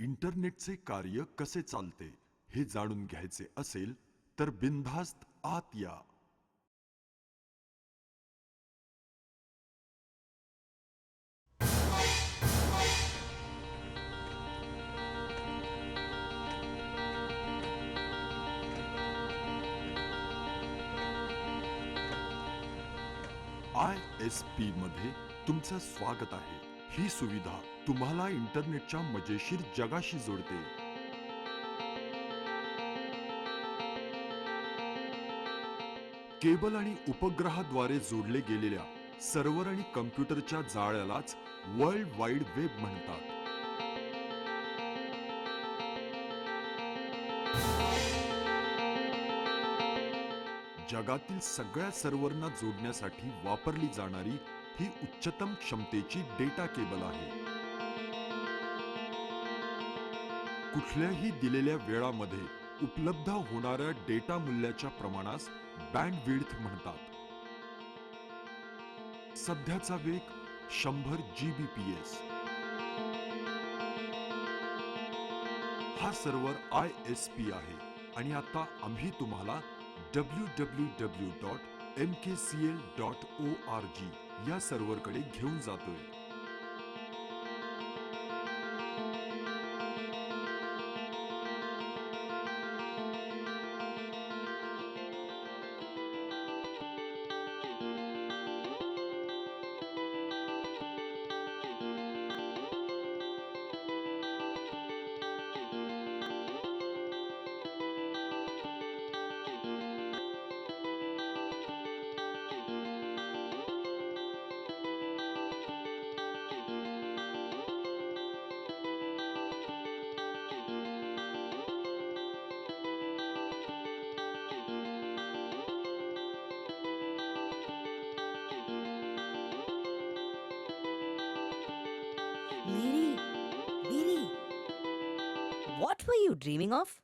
इंटरनेटचे कार्य कसे चालते हे जाणून घ्यायचे असेल तर बिनधास्त आत या. आय एस पी मध्ये तुमचं स्वागत आहे. ही सुविधा तुम्हाला इंटरनेटच्या मजेशीर जगाशी जोडते. केबल आणि उपग्रहाद्वारे जोडले गेलेल्या सर्व्हर आणि कम्प्युटरच्या जाळ्यालाच वर्ल्ड वाईड वेब म्हणतात. जगातील सगळ्या सर्व्हरना जोडण्यासाठी वापरली जाणारी ही उच्चतम क्षमतेची डेटा केबल आहे. कुठल्याही दिलेल्या वेळामध्ये उपलब्ध होणाऱ्या डेटा मूल्याच्या प्रमाणास बँड विड्थ म्हणतात. सध्याचा वेग शंभर जी बी पी एस हा सर्व्हर आय एस पी आहे आणि आता आम्ही तुम्हाला W W W dot M K C L dot O R G या सर्व्हरकडे घेऊन जातोय. Mary, Mary, what were you dreaming of?